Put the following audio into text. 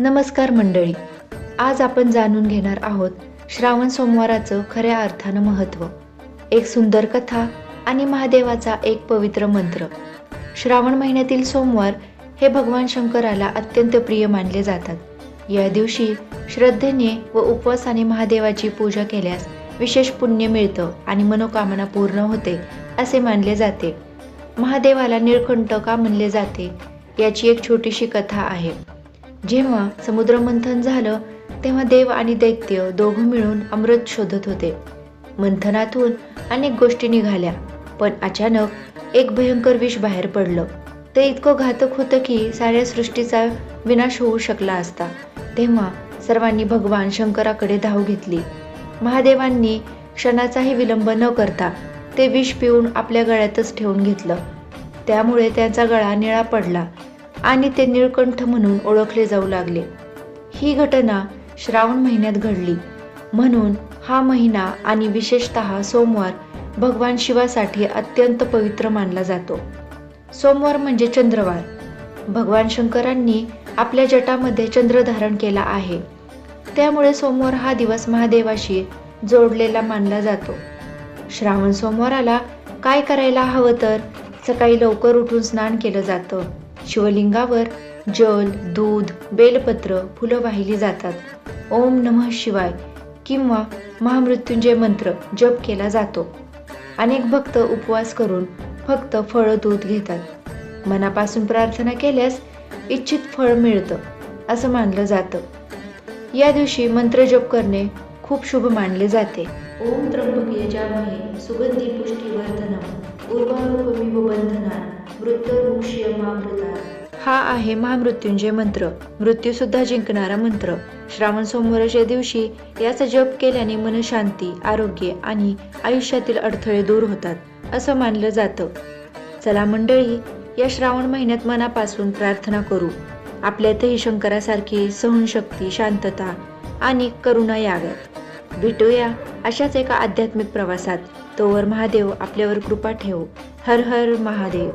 नमस्कार मंडळी. आज आपण जाणून घेणार आहोत श्रावण सोमवाराचं खऱ्या अर्थानं महत्त्व. एक सुंदर कथा आणि महादेवाचा एक पवित्र मंत्र. श्रावण महिन्यातील सोमवार हे भगवान शंकराला अत्यंत प्रिय मानले जातात. या दिवशी श्रद्धेने व उपवासाने महादेवाची पूजा केल्यास विशेष पुण्य मिळतं आणि मनोकामना पूर्ण होते असे मानले जाते. महादेवाला निळकंठ का म्हणले जाते. याची एक छोटीशी कथा आहे. जेव्हा समुद्रमंथन झालं तेव्हा देव आणि दैत्य दोघं मिळून अमृत शोधत होते. मंथनातून अनेक गोष्टी निघाल्या पण अचानक एक भयंकर विष बाहेर पडलं. ते इतकं घातक होतं की साऱ्या सृष्टीचा विनाश होऊ शकला असता. तेव्हा सर्वांनी भगवान शंकराकडे धाव घेतली. महादेवांनी क्षणाचाही विलंब न करता ते विष पिऊन आपल्या गळ्यातच ठेवून घेतलं. त्यामुळे त्यांचा गळा निळा पडला. आणि ते निळकंठ म्हणून ओळखले जाऊ लागले. ही घटना श्रावण महिन्यात घडली. म्हणून हा महिना आणि विशेषतः सोमवार भगवान शिवासाठी अत्यंत पवित्र मानला जातो. सोमवार म्हणजे चंद्रवार. भगवान शंकरांनी आपल्या जटामध्ये चंद्र धारण केला आहे. त्यामुळे सोमवार हा दिवस महादेवाशी जोडलेला मानला जातो. श्रावण सोमवाराला काय करायला हवं तर सकाळी लवकर उठून स्नान केलं जातं. शिवलिंगावर जल दूध बेलपत्र फुलं वाहिली जातात. ओम नमः शिवाय किंवा महामृत्युंजय मंत्र जप केला जातो. अनेक भक्त उपवास करून फक्त फळ दूध घेतात. मनापासून प्रार्थना केल्यास इच्छित फळ मिळतं असं मानलं जातं. या दिवशी मंत्र जप करणे खूप शुभ मानले जाते. ओम त्र्यंबक यजामहे सुगंधी पुष्टीवर्धनम उर्वारुकमिव बंधना हा आहे महामृत्युंजय मंत्र. मृत्यू सुद्धा जिंकणारा मंत्र. श्रावण सोमवाराच्या दिवशी याचा जप केल्याने मनशांती आरोग्य आणि आयुष्यातील अडथळे दूर होतात असं मानलं जातं. चला मंडळी या श्रावण महिन्यात मनापासून प्रार्थना करू. आपल्यातही शंकरासारखी सहनशक्ती शांतता आणि करुणा याव्यात. भेटूया अशाच एका आध्यात्मिक प्रवासात. तोवर महादेव आपल्यावर कृपा ठेवो. हर हर महादेव.